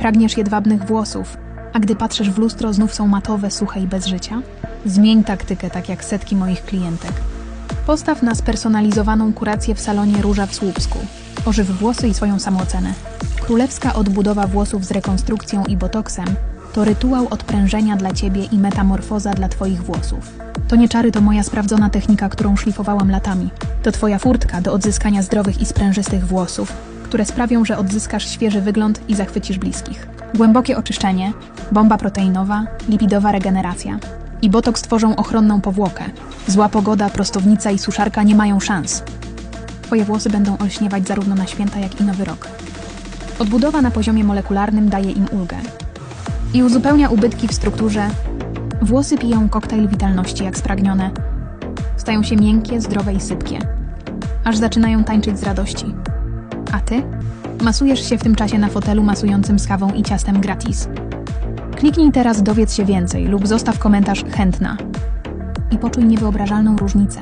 Pragniesz jedwabnych włosów, a gdy patrzysz w lustro, znów są matowe, suche i bez życia? Zmień taktykę, tak jak setki moich klientek. Postaw na spersonalizowaną kurację w salonie Róża w Słupsku. Ożyw włosy i swoją samoocenę. Królewska odbudowa włosów z rekonstrukcją i botoksem to rytuał odprężenia dla ciebie i metamorfoza dla twoich włosów. To nie czary, to moja sprawdzona technika, którą szlifowałam latami. To twoja furtka do odzyskania zdrowych i sprężystych włosów, które sprawią, że odzyskasz świeży wygląd i zachwycisz bliskich. Głębokie oczyszczenie, bomba proteinowa, lipidowa regeneracja i botoks tworzą ochronną powłokę. Zła pogoda, prostownica i suszarka nie mają szans. Twoje włosy będą olśniewać zarówno na święta, jak i nowy rok. Odbudowa na poziomie molekularnym daje im ulgę i uzupełnia ubytki w strukturze. Włosy piją koktajl witalności jak spragnione. Stają się miękkie, zdrowe i sypkie. Aż zaczynają tańczyć z radości. A ty? Masujesz się w tym czasie na fotelu masującym z kawą i ciastem gratis. Kliknij teraz dowiedz się więcej lub zostaw komentarz chętna. I poczuj niewyobrażalną różnicę.